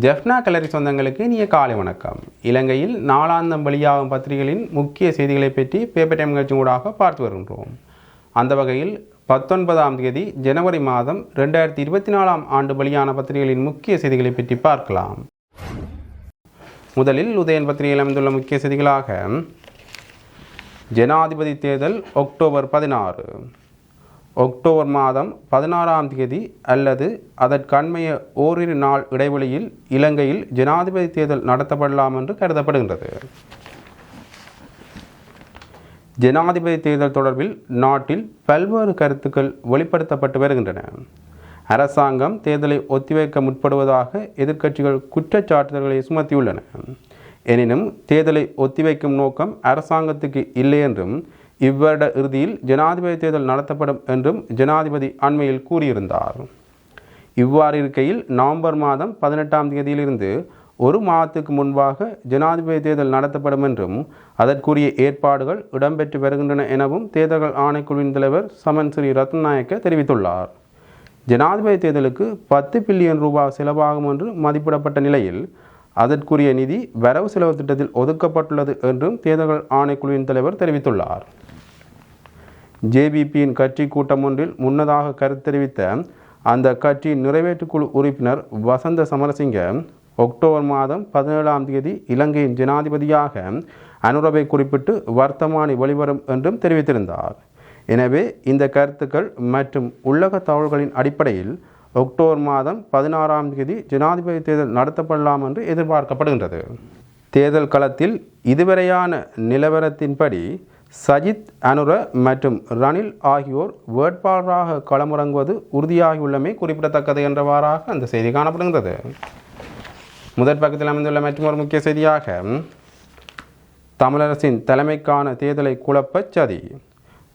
ஜெஃப்னா கலரி சொந்தங்களுக்கு இனிய காலை வணக்கம். இலங்கையில் நாளாந்தம் வெளியாகும் பத்திரிகைகளின் முக்கிய செய்திகளை பற்றி பேப்பர் டைம் நிகழ்ச்சி ஊடாக பார்த்து வருகின்றோம். அந்த வகையில் பத்தொன்பதாம் தேதி ஜனவரி மாதம் ரெண்டாயிரத்தி இருபத்தி நாலாம் ஆண்டு வெளியான பத்திரிகைகளின் முக்கிய செய்திகளை பற்றி பார்க்கலாம். முதலில் உதயன் பத்திரிகையில் அமைந்துள்ள முக்கிய செய்திகளாக ஜனாதிபதி தேர்தல் அக்டோபர் பதினாறு. அக்டோபர் மாதம் பதினாறாம் தேதி அல்லது அதற்கண்மைய ஓரிரு நாள் இடைவெளியில் இலங்கையில் ஜனாதிபதி தேர்தல் நடத்தப்படலாம் என்று கருதப்படுகின்றது. ஜனாதிபதி தேர்தல் தொடர்பில் நாட்டில் பல்வேறு கருத்துக்கள் வெளிப்படுத்தப்பட்டு வருகின்றன. அரசாங்கம் தேர்தலை ஒத்திவைக்க முற்படுவதாக எதிர்க்கட்சிகள் குற்றச்சாட்டுதல்களை சுமத்தியுள்ளன. எனினும் தேர்தலை ஒத்திவைக்கும் நோக்கம் அரசாங்கத்துக்கு இல்லை என்றும் இவ்வருட இறுதியில் ஜனாதிபதி தேர்தல் நடத்தப்படும் என்றும் ஜனாதிபதி அண்மையில் கூறியிருந்தார். இவ்வாறு இருக்கையில் நவம்பர் மாதம் பதினெட்டாம் தேதியிலிருந்து ஒரு மாதத்துக்கு முன்பாக ஜனாதிபதி தேர்தல் நடத்தப்படும் என்றும் அதற்குரிய ஏற்பாடுகள் இடம்பெற்று வருகின்றன எனவும் தேர்தல்கள் ஆணைக்குழுவின் தலைவர் சமன் ஸ்ரீ ரத்நாயக்க தெரிவித்துள்ளார். ஜனாதிபதி தேர்தலுக்கு பத்து பில்லியன் ரூபாய் செலவாகும் என்று மதிப்பிடப்பட்ட நிலையில் அதற்குரிய நிதி வரவு செலவு திட்டத்தில் ஒதுக்கப்பட்டுள்ளது என்றும் தேர்தல்கள் ஆணைக்குழுவின் தலைவர் தெரிவித்துள்ளார். ஜேபிபியின் கட்சி கூட்டம் ஒன்றில் முன்னதாக கருத்து தெரிவித்த அந்த கட்சியின் நிறைவேற்றுக்குழு உறுப்பினர் வசந்த சமரசிங்க அக்டோபர் மாதம் பதினேழாம் தேதி இலங்கையின் ஜனாதிபதியாக அனுரவை குறிப்பிட்டு வர்த்தமானி வெளிவரும் என்றும் தெரிவித்திருந்தார். எனவே இந்த கருத்துக்கள் மற்றும் உள்ளக தகவல்களின் அடிப்படையில் அக்டோபர் மாதம் பதினாறாம் தேதி ஜனாதிபதி தேர்தல் நடத்தப்படலாம் என்று எதிர்பார்க்கப்படுகின்றது. தேர்தல் களத்தில் இதுவரையான நிலவரத்தின்படி சஜித் அனுர மற்றும் ரணில் ஆகியோர் வேட்பாளராக களமிறங்குவது உறுதியாகியுள்ளமை குறிப்பிடத்தக்கது என்றவாறாக அந்த செய்தி காணப்படுகின்றது. முதற் பக்கத்தில் அமைந்துள்ள மற்றொரு முக்கிய செய்தியாக தமிழரசின் தலைமைக்கான தேர்தலை குழப்பச் சதி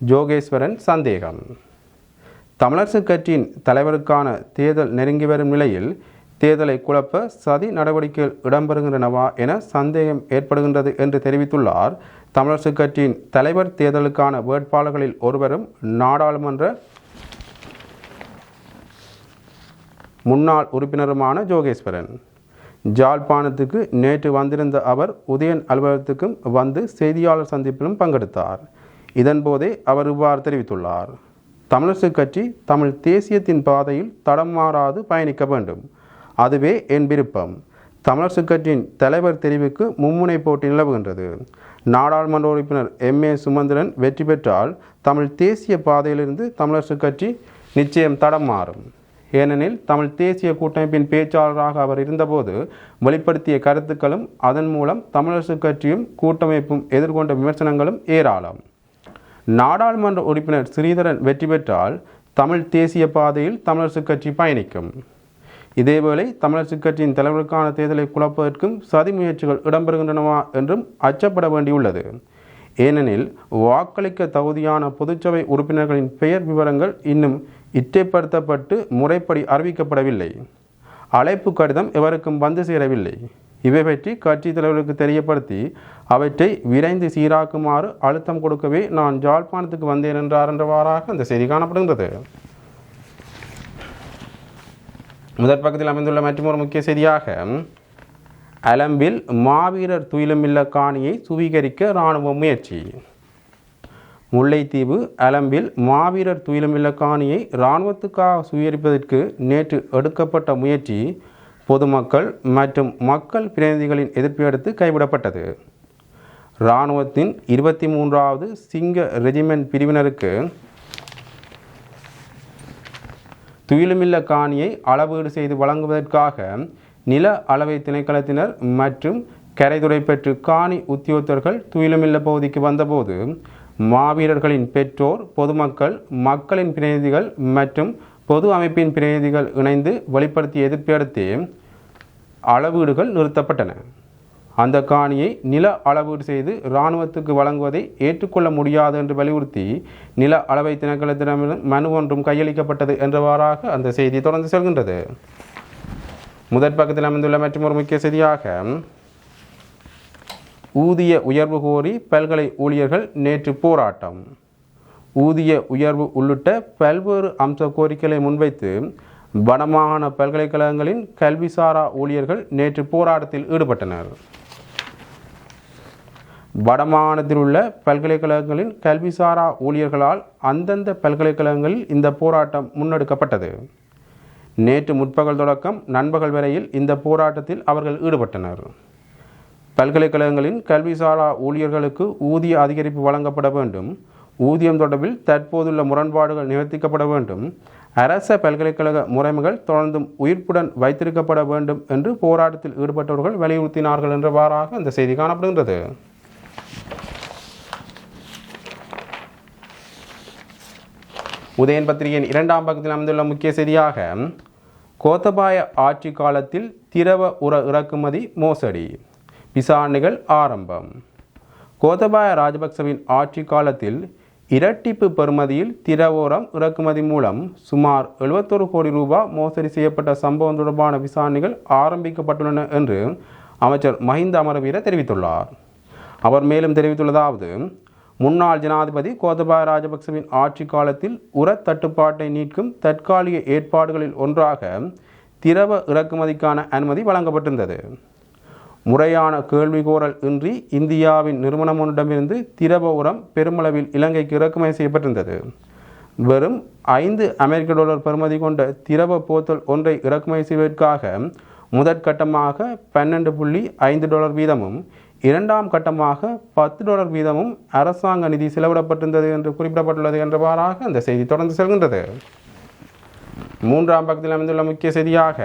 ஜோகேஸ்வரன் சந்தேகம். தமிழரசுக் கட்சியின் தலைவருக்கான தேர்தல் நெருங்கி வரும் நிலையில் தேர்தலை குழப்ப சதி நடவடிக்கைகள் இடம்பெறுகின்றனவா என சந்தேகம் ஏற்படுகின்றது என்று தெரிவித்துள்ளார். தமிழரசுக் கட்சியின் தலைவர் தேர்தலுக்கான வேட்பாளர்களில் ஒருவரும் நாடாளுமன்ற முன்னாள் உறுப்பினருமான ஜோகேஸ்வரன். ஜாழ்ப்பாணத்துக்கு நேற்று வந்திருந்த அவர் உதயன் அலுவலகத்துக்கும் வந்து செய்தியாளர் சந்திப்பிலும் பங்கெடுத்தார். இதன்போதே அவர் இவ்வாறு தெரிவித்துள்ளார். தமிழரசுக் கட்சி தமிழ் தேசியத்தின் பாதையில் தடம் மாறாது பயணிக்க வேண்டும். அதுவே என் விருப்பம். தமிழரசுக் கட்சியின் தலைவர் தெரிவுக்கு மும்முனை போட்டி நிலவுகின்றது. நாடாளுமன்ற உறுப்பினர் எம். ஏ. சுமந்திரன் வெற்றி பெற்றால் தமிழ் தேசிய பாதையிலிருந்து தமிழரசுக் கட்சி நிச்சயம் தடம் மாறும். ஏனெனில் தமிழ் தேசிய கூட்டமைப்பின் பேச்சாளராக அவர் இருந்தபோது வெளிப்படுத்திய கருத்துக்களும் அதன் மூலம் தமிழரசுக் கட்சியும் கூட்டமைப்பும் எதிர்கொண்ட விமர்சனங்களும் ஏராளம். நாடாளுமன்ற உறுப்பினர் ஸ்ரீதரன் வெற்றி பெற்றால் தமிழ் தேசிய பாதையில் தமிழரசு கட்சி பயணிக்கும். இதேவேளை தமிழரசு கட்சியின் தலைவருக்கான தேர்தலை குழப்பதற்கும் சதி முயற்சிகள் இடம்பெறுகின்றனவா என்றும் அச்சப்பட வேண்டியுள்ளது. ஏனெனில் வாக்களிக்க தகுதியான பொதுச்சபை உறுப்பினர்களின் பெயர் விவரங்கள் இன்னும் இட்டைப்படுத்தப்பட்டு முறைப்படி அறிவிக்கப்படவில்லை. அழைப்பு கடிதம் எவருக்கும் வந்து சேரவில்லை. இவை பற்றி கட்சி தலைவர்களுக்கு தெரியப்படுத்தி அவற்றை விரைந்து சீராக்குமாறு அழுத்தம் கொடுக்கவே நான் ஜாழ்ப்பாணத்துக்கு வந்தேன் என்றார் என்றவாறாக அந்த செய்தி காணப்படுகின்றது. முதற் பக்கத்தில் அமைந்துள்ள மற்றொரு முக்கிய செய்தியாக அலம்பில் மாவீரர் துயிலுமில்ல காணியை சுவீகரிக்க இராணுவ முயற்சி. முல்லைத்தீவு அலம்பில் மாவீரர் துயிலுமில்ல காணியை இராணுவத்துக்காக சுவீகரிப்பதற்கு நேற்று எடுக்கப்பட்ட முயற்சி பொதுமக்கள் மற்றும் மக்கள் பிரதிநிதிகளின் எதிர்ப்பை அடுத்து கைவிடப்பட்டது. இராணுவத்தின் இருபத்தி மூன்றாவது சிங்க ரெஜிமெண்ட் பிரிவினருக்கு துயிலுமில்ல காணியை அளவீடு செய்து வழங்குவதற்காக நில அளவை திணைக்களத்தினர் மற்றும் கரைதுறை பெற்று காணி உத்தியோகத்தர்கள் துயிலுமில்ல பகுதிக்கு வந்தபோது மாவீரர்களின் பெற்றோர் பொதுமக்கள் மக்களின் பிரதிநிதிகள் மற்றும் பொது அமைப்பின் பிரதிநிதிகள் இணைந்து வெளிப்படுத்திய எதிர்ப்பையடுத்து அளவீடுகள் நிறுத்தப்பட்டன. அந்த காணியை நில அளவீடு செய்து இராணுவத்துக்கு வழங்குவதை ஏற்றுக்கொள்ள முடியாது என்று வலியுறுத்தி நில அளவை திணைக்களத்திடம் மனு ஒன்றும் கையளிக்கப்பட்டது என்றவாறாக அந்த செய்தி தொடர்ந்து செல்கின்றது. முதற் பக்கத்தில் அமைந்துள்ள மற்றும் ஒரு முக்கிய செய்தியாக ஊதிய உயர்வு கோரி பல்கலை ஊழியர்கள் நேற்று போராட்டம். ஊதிய உயர்வு உள்ளிட்ட பல்வேறு அம்ச கோரிக்கைகளை முன்வைத்து வடமாகாண பல்கலைக்கழகங்களின் கல்விசாரா ஊழியர்கள் நேற்று போராட்டத்தில் ஈடுபட்டனர். வடமாகாணத்தில் உள்ள பல்கலைக்கழகங்களின் கல்விசாரா ஊழியர்களால் அந்தந்த பல்கலைக்கழகங்களில் இந்த போராட்டம் முன்னெடுக்கப்பட்டது. நேற்று முற்பகல் தொடக்கம் நண்பகல் வரையில் இந்த போராட்டத்தில் அவர்கள் ஈடுபட்டனர். பல்கலைக்கழகங்களின் கல்விசாரா ஊழியர்களுக்கு ஊதிய அதிகரிப்பு வழங்கப்பட வேண்டும். ஊதியம் தொடர்பில் தற்போதுள்ள முரண்பாடுகள் நிவர்த்திக்கப்பட வேண்டும். அரச பல்கலைக்கழக முறைமைகள் தொடர்ந்தும் உயிர்ப்புடன் வைத்திருக்கப்பட வேண்டும் என்று போராட்டத்தில் ஈடுபட்டவர்கள் வலியுறுத்தினார்கள் என்றவாறாக இந்த செய்தி காணப்படுகின்றது. உதயன் பத்திரிகையின் இரண்டாம் பக்கத்தில் அமைந்துள்ள முக்கிய செய்தியாக கோத்தபாய ஆட்சி காலத்தில் திரவ உர இறக்குமதி மோசடி. விசாரணைகள் ஆரம்பம். கோத்தபாய ராஜபக்சவின் ஆட்சி காலத்தில் இரட்டிப்பு பெறுமதியில் திரவோரம் இறக்குமதி மூலம் சுமார் எழுபத்தொரு கோடி ரூபாய் மோசடி செய்யப்பட்ட சம்பவம் தொடர்பான விசாரணைகள் ஆரம்பிக்கப்பட்டுள்ளன என்று அமைச்சர் மஹிந்த அமரவீர தெரிவித்துள்ளார். அவர் மேலும் தெரிவித்துள்ளதாவது முன்னாள் ஜனாதிபதி கோத்தபாய ராஜபக்சவின் ஆட்சி காலத்தில் உர தட்டுப்பாட்டை நீக்கும் தற்காலிக ஏற்பாடுகளில் ஒன்றாக திரவ இறக்குமதிக்கான அனுமதி வழங்கப்பட்டிருந்தது. முறையான கேள்விகோரல் இன்றி இந்தியாவின் நிறுவனம் ஒன்றிடமிருந்து திரவ உரம் பெருமளவில் இலங்கைக்கு இறக்குமதி செய்யப்பட்டிருந்தது. வெறும் ஐந்து அமெரிக்க டாலர் பெறுமதி கொண்ட திரவ போத்தல் ஒன்றை இறக்குமதி செய்வதற்காக முதற்கட்டமாக பன்னெண்டு புள்ளி ஐந்து டாலர் வீதமும் இரண்டாம் கட்டமாக பத்து டாலர் வீதமும் அரசாங்க நிதி செலவிடப்பட்டிருந்தது என்று குறிப்பிடப்பட்டுள்ளது என்றவாறாக அந்த செய்தி தொடர்ந்து செல்கின்றது. மூன்றாம் பக்கத்தில் அமைந்துள்ள முக்கிய செய்தியாக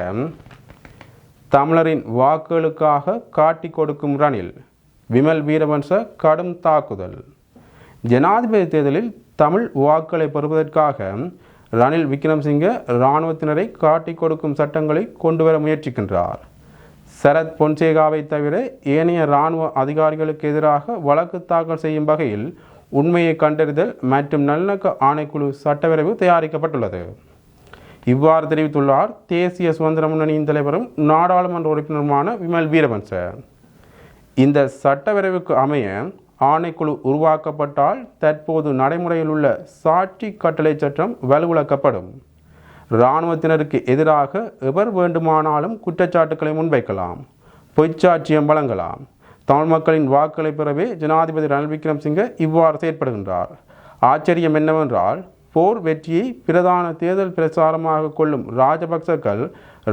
தமிழரின் வாக்குகளுக்காக காட்டி கொடுக்கும் ரணில் விமல் வீரவன்ச கடும் தாக்குதல். ஜனாதிபதி தேர்தலில் தமிழ் வாக்குகளை பெறுவதற்காக ரணில் விக்ரம்சிங்க இராணுவத்தினரை காட்டி கொடுக்கும் சட்டங்களை கொண்டுவர முயற்சிக்கின்றார். சரத் பொன்சேகாவை தவிர ஏனைய இராணுவ அதிகாரிகளுக்கு எதிராக வழக்கு தாக்கல் செய்யும் வகையில் உண்மையை கண்டறிதல் மற்றும் நல்லிணக்க ஆணைக்குழு சட்டவரைவு தயாரிக்கப்பட்டுள்ளது. இவ்வாறு தெரிவித்துள்ளார். தேசிய சுதந்திர முன்னணியின் தலைவரும் நாடாளுமன்ற உறுப்பினருமான விமல் வீரவன்ச இந்த சட்டவரைவுக்கு அமைய ஆணைக்குழு உருவாக்கப்பட்டால் தற்போது நடைமுறையில் உள்ள சாட்சி கட்டளை சட்டம் வலுவிழக்கப்படும் இராணுவத்தினருக்கு எதிராக எவர் வேண்டுமானாலும் குற்றச்சாட்டுக்களை முன்வைக்கலாம் பொய்ச்சாட்சியம் வழங்கலாம். தமிழ் மக்களின் வாக்குகளை பெறவே ஜனாதிபதி ரணில் விக்ரம்சிங்க இவ்வாறு செயற்படுகின்றார். ஆச்சரியம் என்னவென்றால் போர் வெற்றியை பிரதான தேர்தல் பிரச்சாரமாக கொள்ளும் ராஜபக்சர்கள்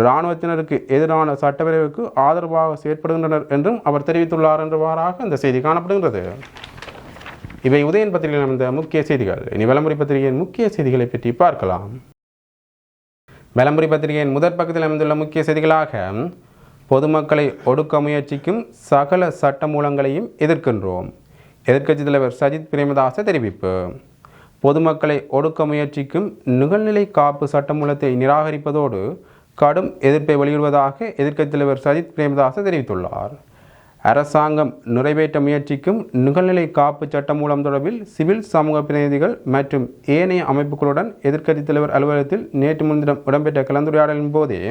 இராணுவத்தினருக்கு எதிரான சட்டவிரைவுக்கு ஆதரவாக செயற்படுகின்றனர் என்றும் அவர் தெரிவித்துள்ளார் என்றவாறாக இந்த செய்தி காணப்படுகின்றது. இவை உதயன் பத்திரிகையில் அமைந்த முக்கிய செய்திகள். இனி விளம்பரி பத்திரிகையின் முக்கிய செய்திகளை பற்றி பார்க்கலாம். விளம்பரி பத்திரிகையின் முதற் பக்கத்தில் அமைந்துள்ள முக்கிய செய்திகளாக பொதுமக்களை ஒடுக்க முயற்சிக்கும் சகல சட்ட மூலங்களையும் எதிர்க்கின்றோம். எதிர்க்கட்சித் தலைவர் சஜித் பிரேமதாச தெரிவிப்பு. பொதுமக்களை ஒடுக்க முயற்சிக்கும் நிகழ்நிலை காப்பு சட்டமூலத்தை நிராகரிப்பதோடு கடும் எதிர்ப்பை வெளியிடுவதாக எதிர்க்கட்சித் தலைவர் சஜித் பிரேமதாச தெரிவித்துள்ளார். அரசாங்கம் நிறைவேற்ற முயற்சிக்கும் நிகழ்நிலை காப்பு சட்டம் மூலம் தொடர்பில் சிவில் சமூக பிரதிநிதிகள் மற்றும் ஏனைய அமைப்புகளுடன் எதிர்க்கட்சித் தலைவர் அலுவலகத்தில் நேற்று முன்தினம் இடம்பெற்ற கலந்துரையாடலின் போதே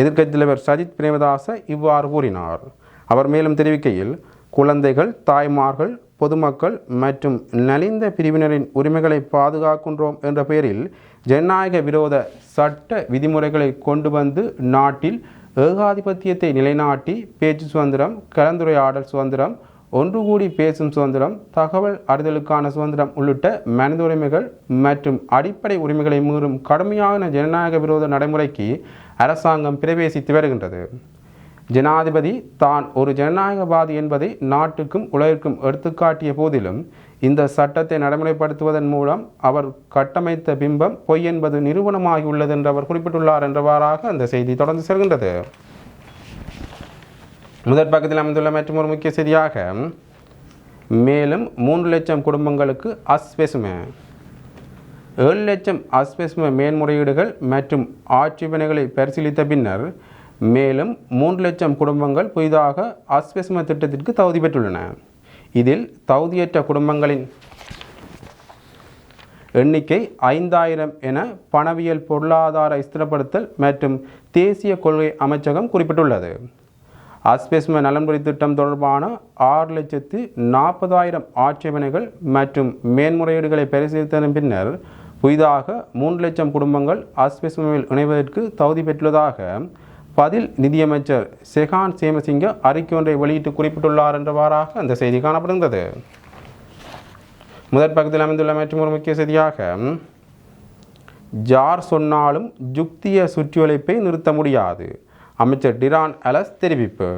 எதிர்க்கட்சித் தலைவர் சஜித் பிரேமதாச இவ்வாறு கூறினார். அவர் மேலும் தெரிவிக்கையில் குழந்தைகள் தாய்மார்கள் பொதுமக்கள் மற்றும் நலிந்த பிரிவினரின் உரிமைகளை பாதுகாக்கின்றோம் என்ற பெயரில் ஜனநாயக விரோத சட்ட விதிமுறைகளை கொண்டு வந்து நாட்டில் ஏகாதிபத்தியத்தை நிலைநாட்டி பேச்சு சுதந்திரம் கலந்துரையாடல் சுதந்திரம் ஒன்று கூடி பேசும் சுதந்திரம் தகவல் அறிதலுக்கான சுதந்திரம் உள்ளிட்ட மனித உரிமைகள் மற்றும் அடிப்படை உரிமைகளை மீறும் கடுமையான ஜனநாயக விரோத நடைமுறைக்கு அரசாங்கம் பிரவேசித்து வருகின்றது. ஜனாதிபதி தான் ஒரு ஜனநாயகவாதி என்பதை நாட்டுக்கும் உலகிற்கும் எடுத்துக்காட்டிய போதிலும் இந்த சட்டத்தை நடைமுறைப்படுத்துவதன் மூலம் அவர் கட்டமைத்த பிம்பம் பொய் என்பது நிறுவனமாகியுள்ளது என்று அவர் குறிப்பிட்டுள்ளார் என்றவாறாக அந்த செய்தி தொடர்ந்து செல்கின்றது. முதற் பக்கத்தில் அமைந்துள்ள மற்றும் ஒரு முக்கிய செய்தியாக மேலும் மூன்று லட்சம் குடும்பங்களுக்கு அஸ்வெசும ஏழு லட்சம் அஸ்வெசும மேன்முறையீடுகள் மற்றும் ஆட்சேபனைகளை பரிசீலித்த பின்னர் மேலும் மூன்று லட்சம் குடும்பங்கள் புதிதாக ஆஸ்பெஸ்ம திட்டத்திற்கு தகுதி பெற்றுள்ளன. இதில் தகுதியற்ற குடும்பங்களின் எண்ணிக்கை ஐந்தாயிரம் என பணவியல் பொருளாதார ஸ்திரப்படுத்தல் மற்றும் தேசிய கொள்கை அமைச்சகம் குறிப்பிட்டுள்ளது. அஸ்பெஸ்ம நலன்புரி திட்டம் தொடர்பான ஆறு லட்சத்து நாற்பதாயிரம் ஆட்சேபனைகள் மற்றும் மேன்முறையீடுகளை பரிசீலித்ததன் பின்னர் புதிதாக மூன்று லட்சம் குடும்பங்கள் அஸ்பெஸ்மில் இணைவதற்கு தகுதி பெற்றுள்ளதாக பதில் நிதியமைச்சர் செகான் சேமசிங்க அறிக்கை ஒன்றை வெளியிட்டு குறிப்பிட்டுள்ளார் என்றவாறாக அந்த செய்தி காணப்படுகின்றது. முதற் பக்கத்தில் அமைந்துள்ள மற்றும் ஒரு முக்கிய செய்தியாக ஜார் சொன்னாலும் ஜுக்திய சுற்றிவளைப்பை நிறுத்த முடியாது. அமைச்சர் டிரான் அலஸ் தெரிவிப்பு.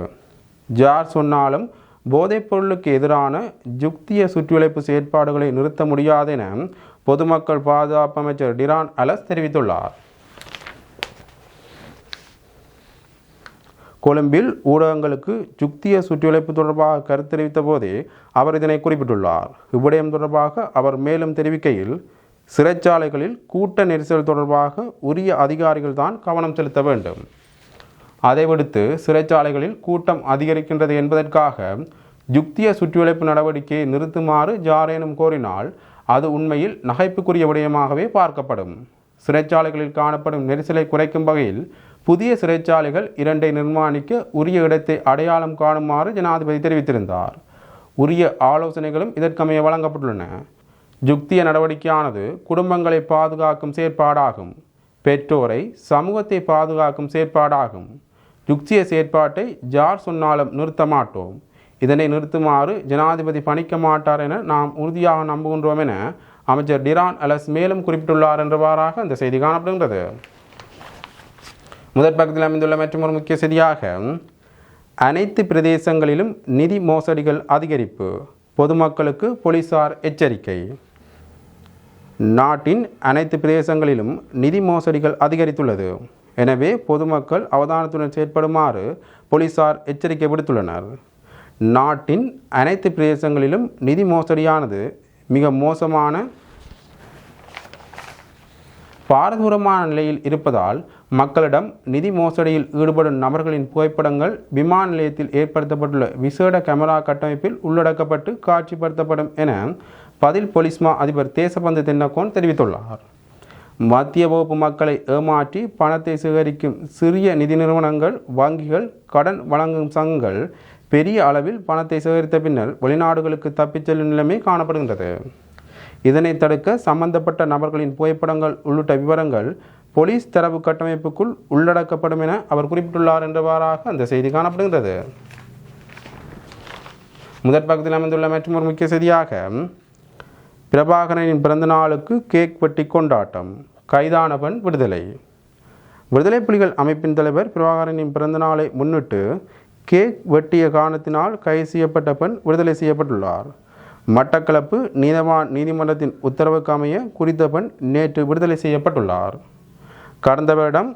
ஜார் சொன்னாலும் போதைப் பொருளுக்கு எதிரான ஜுக்திய சுற்றிவளைப்பு செயற்பாடுகளை நிறுத்த முடியாது என பொதுமக்கள் பாதுகாப்பு அமைச்சர் டிரான் அலஸ் தெரிவித்துள்ளார். கொழும்பில் ஊடகங்களுக்கு ஜுக்திய சுற்றிவளைப்பு தொடர்பாக கருத்து தெரிவித்த போதே அவர் இதனை குறிப்பிட்டுள்ளார். இவ்விடயம் தொடர்பாக அவர் மேலும் தெரிவிக்கையில் சிறைச்சாலைகளில் கூட்ட நெரிசல் தொடர்பாக உரிய அதிகாரிகள் தான் கவனம் செலுத்த வேண்டும். அதை விடுத்து சிறைச்சாலைகளில் கூட்டம் அதிகரிக்கின்றது என்பதற்காக யுக்திய சுற்றிவளைப்பு நடவடிக்கையை நிறுத்துமாறு ஜாரேனும் கோரினால் அது உண்மையில் நகைப்புக்குரிய விடயமாகவே பார்க்கப்படும். சிறைச்சாலைகளில் காணப்படும் நெரிசலை குறைக்கும் வகையில் புதிய சிறைச்சாலைகள் இரண்டை நிர்மாணிக்க உரிய இடத்தை அடையாளம் காணுமாறு ஜனாதிபதி தெரிவித்திருந்தார். உரிய ஆலோசனைகளும் இதற்கமைய வழங்கப்பட்டுள்ளன. யுக்திய நடவடிக்கையானது குடும்பங்களை பாதுகாக்கும் செயற்பாடாகும். பெற்றோரை சமூகத்தை பாதுகாக்கும் செயற்பாடாகும். யுக்திய செயற்பாட்டை ஜார் சொன்னாலும் நிறுத்த மாட்டோம். இதனை நிறுத்துமாறு ஜனாதிபதி பணிக்க மாட்டார் என நாம் உறுதியாக நம்புகின்றோம் என அமைச்சர் டிரான் அலஸ் மேலும் குறிப்பிட்டுள்ளார் என்றவாறாக இந்த செய்தி காணப்படுகின்றது. முதற் பக்கத்தில் அமைந்துள்ள மற்றொரு முக்கிய செய்தியாக அனைத்து பிரதேசங்களிலும் நிதி மோசடிகள் அதிகரிப்பு பொதுமக்களுக்கு போலீசார் எச்சரிக்கை. நாட்டின் அனைத்து பிரதேசங்களிலும் நிதி மோசடிகள் அதிகரித்துள்ளது. எனவே பொதுமக்கள் அவதானத்துடன் செயற்படுமாறு போலீசார் எச்சரிக்கை விடுத்துள்ளனர். நாட்டின் அனைத்து பிரதேசங்களிலும் நிதி மோசடியானது மிக மோசமான பாரதூரமான நிலையில் இருப்பதால் மக்களிடம் நிதி மோசடியில் ஈடுபடும் நபர்களின் புகைப்படங்கள் விமான நிலையத்தில் ஏற்படுத்தப்பட்டுள்ள விசேட கேமரா கட்டமைப்பில் உள்ளடக்கப்பட்டு காட்சிப்படுத்தப்படும் என பதில் பொலிஸ்மா அதிபர் தேசபந்து தென்னக்கோன் தெரிவித்துள்ளார். மத்திய வகுப்பு மக்களை ஏமாற்றி பணத்தை சேகரிக்கும் சிறிய நிதி நிறுவனங்கள் வங்கிகள் கடன் வழங்கும் சங்கங்கள் பெரிய அளவில் பணத்தை சேகரித்த பின்னர் வெளிநாடுகளுக்கு தப்பிச் செல்லும் நிலைமை காணப்படுகின்றது. இதனை தடுக்க சம்பந்தப்பட்ட நபர்களின் புகைப்படங்கள் உள்ளிட்ட விவரங்கள் போலீஸ் தரவு கட்டமைப்புக்குள் உள்ளடக்கப்படும் என அவர் குறிப்பிட்டுள்ளார் என்றவாறாக அந்த செய்தி காணப்படுகின்றது. முதற் பக்கத்தில் அமைந்துள்ள மற்றொரு முக்கிய செய்தியாக பிரபாகரனின் பிறந்த நாளுக்கு கேக் வெட்டி கொண்டாட்டம் கைதானவன் விடுதலை. விடுதலை புலிகள் அமைப்பின் தலைவர் பிரபாகரனின் பிறந்த நாளை முன்னிட்டு கேக் வெட்டிய காரணத்தினால் கைது செய்யப்பட்ட பெண் விடுதலை செய்யப்பட்டுள்ளார். மட்டக்களப்பு நீதவான் நீதிமன்றத்தின் உத்தரவுக்கு அமைய குறித்த பெண் நேற்று விடுதலை செய்யப்பட்டுள்ளார். கடந்த வருடம்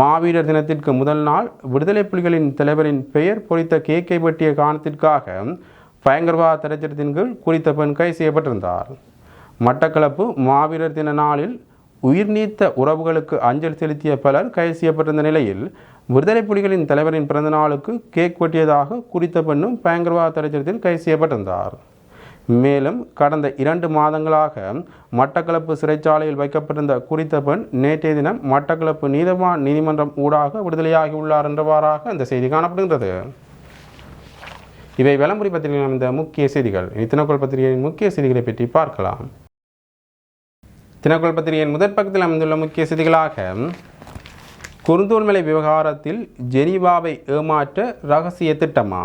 மாவீரர் தினத்திற்கு முதல் நாள் விடுதலை புலிகளின் தலைவரின் பெயர் பொறித்த கேக்கை வெட்டிய காரணத்திற்காக பயங்கரவாத தடைச்சட்டத்தின் கீழ் குறித்த பெண் கைது செய்யப்பட்டிருந்தார். மட்டக்களப்பு மாவீரர் தின நாளில் உயிர் நீத்த உறவுகளுக்கு அஞ்சல் செலுத்திய பலர் கைது செய்யப்பட்டிருந்த நிலையில் விடுதலை புலிகளின் தலைவரின் பிறந்த நாளுக்கு கேக் வெட்டியதாக குறித்த பெண்ணும் பயங்கரவாத தடைச்சட்டத்தில் கைது செய்யப்பட்டிருந்தார். மேலும் கடந்த இரண்டு மாதங்களாக மட்டக்களப்பு சிறைச்சாலையில் வைக்கப்பட்டிருந்த குறித்த பெண் நேற்றைய தினம் மட்டக்களப்பு நீதவான் நீதிமன்றம் ஊடாக விடுதலையாகியுள்ளார் என்றவாறாக இந்த செய்தி காணப்படுகின்றது. இவை விளம்பரி பத்திரிகையில் அமைந்த முக்கிய செய்திகள். இத்தினக்குள் பத்திரிகையின் முக்கிய செய்திகளை பற்றி பார்க்கலாம். தினக்குள் பத்திரிகையின் முதற் பக்கத்தில் அமைந்துள்ள முக்கிய செய்திகளாக குருந்தூர்மலை விவகாரத்தில் ஜெனீவாவை ஏமாற்ற ரகசிய திட்டமா?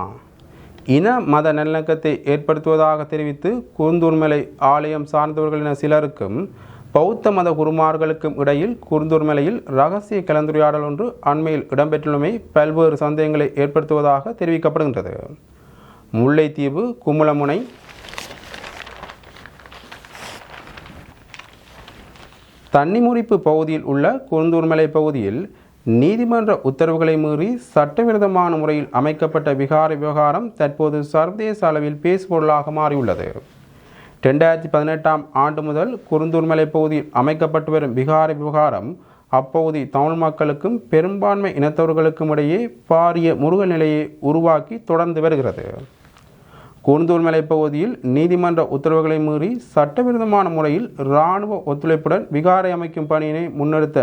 இன மத நல்லிணக்கத்தை ஏற்படுத்துவதாக தெரிவித்து குருந்தூர்மலை ஆலயம் சார்ந்தவர்களின சிலருக்கும் பௌத்த மத குருமார்களுக்கும் இடையில் குருந்தூர்மலையில் ரகசிய கலந்துரையாடல் ஒன்று அண்மையில் இடம்பெற்றுள்ளமை பல்வேறு சந்தேகங்களை ஏற்படுத்துவதாக தெரிவிக்கப்படுகின்றது. முல்லைத்தீவு குமுளமுனை தன்னிமுறிப்பு பகுதியில் உள்ள குருந்தூர்மலை பகுதியில் நீதிமன்ற உத்தரவுகளை மீறி சட்டவிரோதமான முறையில் அமைக்கப்பட்ட விகார விவகாரம் தற்போது சர்வதேச அளவில் பேசுபொருளாக மாறியுள்ளது. ரெண்டாயிரத்தி பதினெட்டாம் ஆண்டு முதல் குருந்தூர்மலை பகுதியில் அமைக்கப்பட்டு வரும் விகார விவகாரம் அப்பகுதி தமிழ் மக்களுக்கும் பெரும்பான்மை இனத்தவர்களுக்கும் இடையே பாரிய முருக நிலையை உருவாக்கி தொடர்ந்து வருகிறது. கூர்ந்தூர்மலை பகுதியில் நீதிமன்ற உத்தரவுகளை மீறி சட்டவிரோதமான முறையில் இராணுவ ஒத்துழைப்புடன் விகாரை அமைக்கும் பணியினை முன்னெடுத்த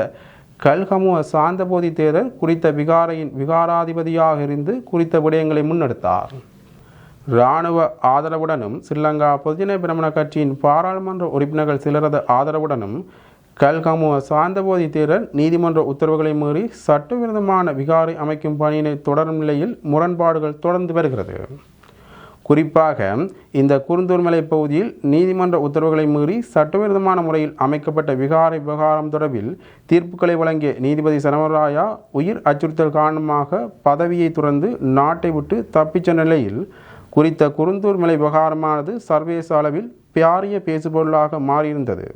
கல்கமுவ சாந்தபோதி தேரர் குறித்த விகாரையின் விகாராதிபதியாக இருந்து குறித்த விடயங்களை முன்னெடுத்தார். இராணுவ ஆதரவுடனும் ஸ்ரீலங்கா பொதுஜன பிரமண கட்சியின் பாராளுமன்ற உறுப்பினர்கள் சிலரது ஆதரவுடனும் கல்கமுவ சாந்தபோதி தேரர் நீதிமன்ற உத்தரவுகளை மீறி சட்டவிரோதமான விகாரை அமைக்கும் பணியினை தொடரும் நிலையில் முரண்பாடுகள் தொடர்ந்து வருகிறது. குறிப்பாக இந்த குறுந்தூர்மலை பகுதியில் நீதிமன்ற உத்தரவுகளை மீறி சட்டவிரோதமான முறையில் அமைக்கப்பட்ட விகார விவகாரம் தொடர்பில் தீர்ப்புகளை வழங்கிய நீதிபதி சரவராயா உயிர் அச்சுறுத்தல் காரணமாக பதவியை துறந்து நாட்டை விட்டு தப்பிச்ச நிலையில் குறித்த குருந்தூர் மலை விவகாரமானது சர்வதேச அளவில் பாரிய பேசுபொருளாக மாறியிருந்தது.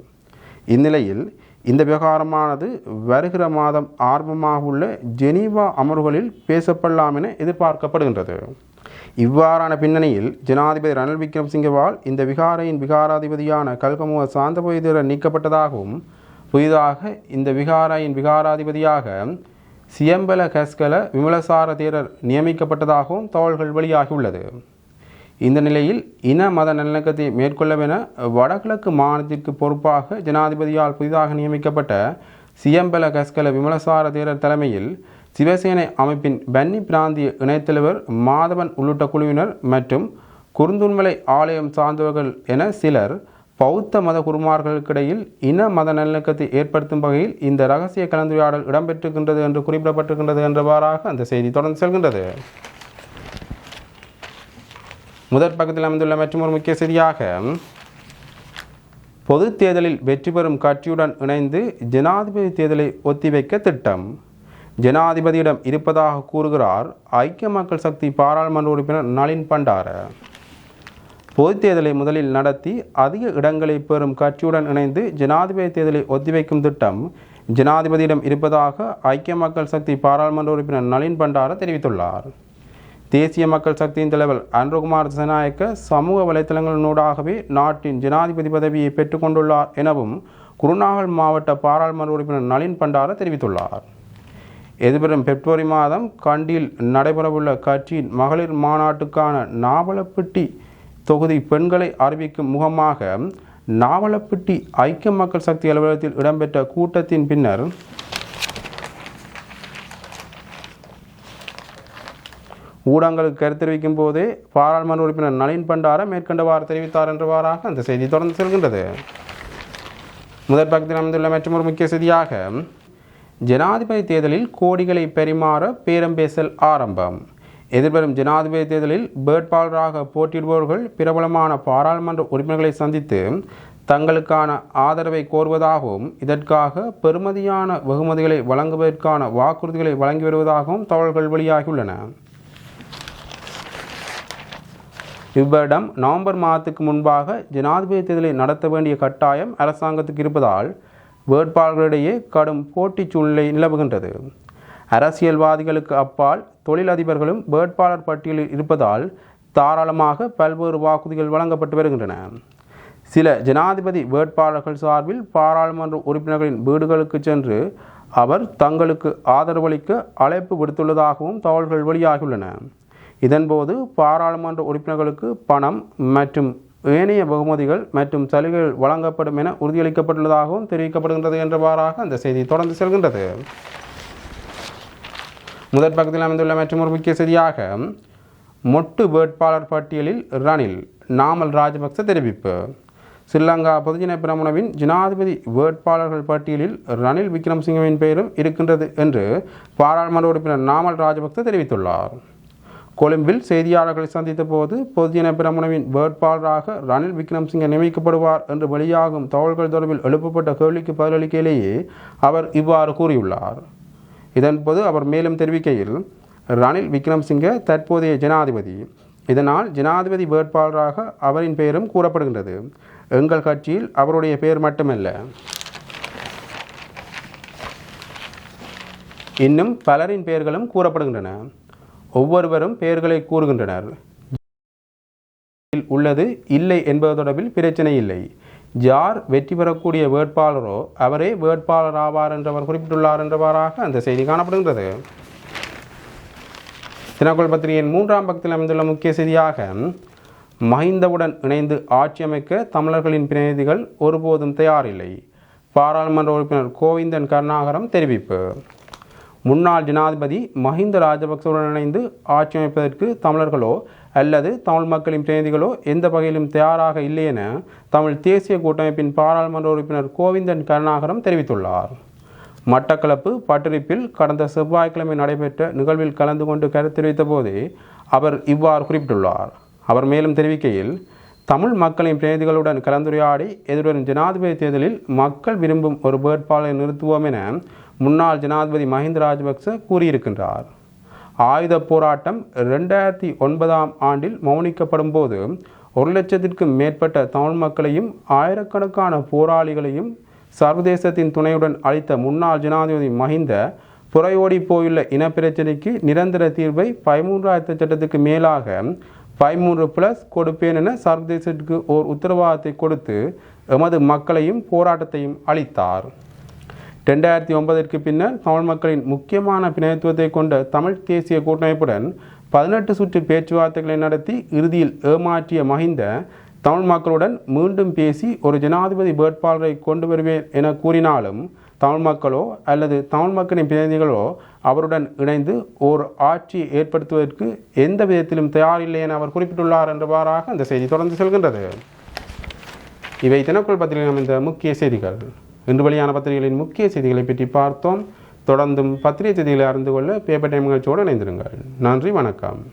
இந்நிலையில் இந்த விவகாரமானது வருகிற மாதம் ஆர்வமாக உள்ள ஜெனீவா அமர்வுகளில் பேசப்படலாம் என எதிர்பார்க்கப்படுகின்றது. இவ்வாறான பின்னணியில் ஜனாதிபதி ரணில் விக்ரம்சிங்கவால் இந்த விகாரையின் விகாராதிபதியான கல்கமுவ சாந்தபோதிரர் நீக்கப்பட்டதாகவும் புதிதாக இந்த விகாரையின் விகாராதிபதியாக சியம்பல கஸ்கல விமலசார தேரர் நியமிக்கப்பட்டதாகவும் தகவல்கள் வெளியாகியுள்ளது. இந்த நிலையில் இன மத நல்லிணக்கத்தை மேற்கொள்ளவென வடகிழக்கு மாநிலத்திற்கு பொறுப்பாக ஜனாதிபதியால் புதிதாக நியமிக்கப்பட்ட சியம்பல கஸ்கல விமலசார தேரர் தலைமையில் சிவசேனை அமைப்பின் பன்னி பிராந்திய இணைத்தலைவர் மாதவன் உள்ளிட்ட குழுவினர் மற்றும் குருந்துன்மலை ஆலயம் சார்ந்தவர்கள் என சிலர் பௌத்த மத குருமார்களுக்கிடையில் இன மத நல்லிணக்கத்தை ஏற்படுத்தும் வகையில் இந்த ரகசிய கலந்துரையாடல் இடம்பெற்றுகின்றது என்று குறிப்பிடப்பட்டிருக்கின்றது என்றவாறாக அந்த செய்தி தொடர்ந்து செல்கின்றது. முதற் பக்கத்தில் அமைந்துள்ள மற்றும் ஒரு முக்கிய செய்தியாக பொது தேர்தலில் வெற்றி பெறும் கட்சியுடன் இணைந்து ஜனாதிபதி தேர்தலை ஒத்திவைக்க திட்டம். ஜனாதிபதியிடம் இருப்பதாக கூறுகிறார். ஐக்கிய மக்கள் சக்தி பாராளுமன்ற உறுப்பினர் நளின் பண்டார. பொதுத் தேர்தலை முதலில் நடத்தி அதிக இடங்களை பெறும் கட்சியுடன் இணைந்து ஜனாதிபதி தேர்தலை ஒத்திவைக்கும் திட்டம் ஜனாதிபதியிடம் இருப்பதாக ஐக்கிய மக்கள் சக்தி பாராளுமன்ற உறுப்பினர் நளின் பண்டார தெரிவித்துள்ளார். தேசிய மக்கள் சக்தியின் தலைவர் அன்ருகுமார் திசநாயக்க சமூக வலைத்தளங்களினூடாகவே நாட்டின் ஜனாதிபதி பதவியை பெற்றுக்கொண்டுள்ளார் எனவும் குருநாகல் மாவட்ட பாராளுமன்ற உறுப்பினர் நளின் பண்டார தெரிவித்துள்ளார். எதிர்வரும் பிப்ரவரி மாதம் கண்டியில் நடைபெறவுள்ள கட்சியின் மகளிர் மாநாட்டுக்கான நாவலப்பிட்டி தொகுதி பெண்களை அறிவிக்கும் முகமாக நாவலப்பிட்டி ஐக்கிய மக்கள் சக்தி அலுவலகத்தில் இடம்பெற்ற கூட்டத்தின் பின்னர் ஊடகங்களுக்கு கருத்து தெரிவிக்கும் போதே பாராளுமன்ற உறுப்பினர் நளின் பண்டார மேற்கண்டவாறு தெரிவித்தார் என்றவாறாக அந்த செய்தி தொடர்ந்து செல்கின்றது. முதற் பக்கத்தில் அமைந்துள்ள மற்றொரு முக்கிய செய்தியாக ஜனாதிபதி தேர்தலில் கோடிகளை பரிமாற பேரம் பேசல் ஆரம்பம். எதிர்வரும் ஜனாதிபதி தேர்தலில் வேட்பாளராக போட்டியிடுபவர்கள் பிரபலமான பாராளுமன்ற உறுப்பினர்களை சந்தித்து தங்களுக்கான ஆதரவை கோருவதாகவும் இதற்காக பெறுமதியான வெகுமதிகளை வழங்குவதற்கான வாக்குறுதிகளை வழங்கி வருவதாகவும் தகவல்கள் வெளியாகியுள்ளன. இவ்விடம் நவம்பர் மாதத்துக்கு முன்பாக ஜனாதிபதி தேர்தலை நடத்த வேண்டிய கட்டாயம் அரசாங்கத்துக்கு இருப்பதால் வேட்பாளர்களிடையே கடும் போட்டி சூழ்நிலை நிலவுகின்றது. அரசியல்வாதிகளுக்கு அப்பால் தொழிலதிபர்களும் வேட்பாளர் பட்டியலில் இருப்பதால் தாராளமாக பல்வேறு வாக்குறுதிகள் வழங்கப்பட்டு வருகின்றன. சில ஜனாதிபதி வேட்பாளர்கள் சார்பில் பாராளுமன்ற உறுப்பினர்களின் வீடுகளுக்கு சென்று அவர் தங்களுக்கு ஆதரவளிக்க அழைப்பு விடுத்துள்ளதாகவும் தகவல்கள் வெளியாகியுள்ளன. இதன்போது பாராளுமன்ற உறுப்பினர்களுக்கு பணம் மற்றும் ஏனைய பகுமதிகள் மற்றும் சலுகைகள் வழங்கப்படும் என உறுதியளிக்கப்பட்டுள்ளதாகவும் தெரிவிக்கப்படுகின்றது என்றவாறாக அந்த செய்தி தொடர்ந்து செல்கின்றது. முதற் பக்கத்தில் அமைந்துள்ள மற்றும் ஒரு முக்கிய செய்தியாக மொட்டு வேட்பாளர் பட்டியலில் ரணில் நாமல் ராஜபக்ச தெரிவிப்பு. ஸ்ரீலங்கா பொதுஜன பிரமுனவின் ஜனாதிபதி வேட்பாளர்கள் பட்டியலில் ரணில் விக்ரம்சிங்கவின் பெயரும் இருக்கின்றது என்று பாராளுமன்ற உறுப்பினர் நாமல் ராஜபக்ச தெரிவித்துள்ளார். கொழும்பில் செய்தியாளர்களை சந்தித்த போது பொதுஜன பிரமுனவின் வேட்பாளராக ரணில் விக்ரம்சிங்க நியமிக்கப்படுவார் என்று வெளியாகும் தகவல்கள் தொடர்பில் எழுப்பப்பட்ட கேள்விக்கு பதிலளிக்கையிலேயே அவர் இவ்வாறு கூறியுள்ளார். இதன்போது அவர் மேலும் தெரிவிக்கையில் ரணில் விக்ரம்சிங்க தற்போதைய ஜனாதிபதி. இதனால் ஜனாதிபதி வேட்பாளராக அவரின் பெயரும் கூறப்படுகின்றது. எங்கள் கட்சியில் அவருடைய பெயர் மட்டுமல்ல. இன்னும் பலரின் பெயர்களும் கூறப்படுகின்றன. ஒவ்வொருவரும் பெயர்களை கூறுகின்றனர். உள்ளது இல்லை என்பது தொடர்பில் பிரச்சனை இல்லை. ஜார் வெற்றி பெறக்கூடிய வேட்பாளரோ அவரே வேட்பாளர் ஆவார் என்றவர் குறிப்பிட்டுள்ளார் என்றவாறாக அந்த செய்தி காணப்படுகின்றது. தினக்குள் பத்திரிகையின் மூன்றாம் பக்கத்தில் அமைந்துள்ள முக்கிய செய்தியாக மஹிந்தவுடன் இணைந்து ஆட்சி அமைக்க தமிழர்களின் பிரதிநிதிகள் ஒருபோதும் தயாரில்லை. பாராளுமன்ற உறுப்பினர் கோவிந்தன் கருணாகரம் தெரிவிப்பு. முன்னாள் ஜனாதிபதி மஹிந்த ராஜபக்சவுடன் இணைந்து ஆட்சி அமைப்பதற்கு தமிழர்களோ அல்லது தமிழ் மக்களின் பிரதிநிதிகளோ எந்த வகையிலும் தயாராக இல்லை என தமிழ் தேசிய கூட்டமைப்பின் பாராளுமன்ற உறுப்பினர் கோவிந்தன் கருணாகரம் தெரிவித்துள்ளார். மட்டக்களப்பு பட்டிருப்பில் கடந்த செவ்வாய்க்கிழமை நடைபெற்ற நிகழ்வில் கலந்து கொண்டு கருத்து தெரிவித்த போது அவர் இவ்வாறு குறிப்பிட்டுள்ளார். அவர் மேலும் தெரிவிக்கையில் தமிழ் மக்களின் பிரதிநிதிகளுடன் கலந்துரையாடி எதிர்வரும் ஜனாதிபதி தேர்தலில் மக்கள் விரும்பும் ஒரு வேட்பாளரை நிறுத்துவோம் என முன்னாள் ஜனாதிபதி மஹிந்த ராஜபக்ச கூறியிருக்கின்றார். ஆயுத போராட்டம் ரெண்டாயிரத்தி ஒன்பதாம் ஆண்டில் மௌனிக்கப்படும் போது ஒரு லட்சத்திற்கும் மேற்பட்ட தமிழ் மக்களையும் ஆயிரக்கணக்கான போராளிகளையும் சர்வதேசத்தின் துணையுடன் அளித்த முன்னாள் ஜனாதிபதி மஹிந்த புறையோடி போயுள்ள இனப்பிரச்சினைக்கு நிரந்தர தீர்வை பதிமூன்றாயிரத்து சட்டத்துக்கு மேலாக பதிமூன்று பிளஸ் கொடுப்பேன் என சர்வதேசத்திற்கு ஓர் உத்தரவாதத்தை கொடுத்து எமது மக்களையும் போராட்டத்தையும் அளித்தார். ரெண்டாயிரத்தி ஒன்பதற்கு பின்னர் தமிழ் மக்களின் முக்கியமான பிணையத்துவத்தை கொண்ட தமிழ் தேசிய கூட்டமைப்புடன் பதினெட்டு சுற்று பேச்சுவார்த்தைகளை நடத்தி இறுதியில் ஏமாற்றிய மஹிந்த தமிழ் மக்களுடன் மீண்டும் பேசி ஒரு ஜனாதிபதி வேட்பாளரை கொண்டு வருவேன் என கூறினாலும் தமிழ் மக்களோ அல்லது தமிழ் மக்களின் பிரதிநிதிகளோ அவருடன் இணைந்து ஓர் ஆட்சியை ஏற்படுத்துவதற்கு எந்த விதத்திலும் தயாரில்லை என அவர் குறிப்பிட்டுள்ளார் என்றவாறாக அந்த செய்தி தொடர்ந்து செல்கின்றது. இவை தினக்குள் பத்திரிகை அமைந்த முக்கிய செய்திகள். இன்று வெளியான பத்திரிகைகளின் முக்கிய செய்திகளை பற்றி பார்த்தோம். தொடர்ந்தும் பத்திரிகை செய்திகளை அறிந்து கொள்ள பேப்பர் டைம் நிகழ்ச்சியோடு இணைந்திருங்கள். நன்றி வணக்கம்.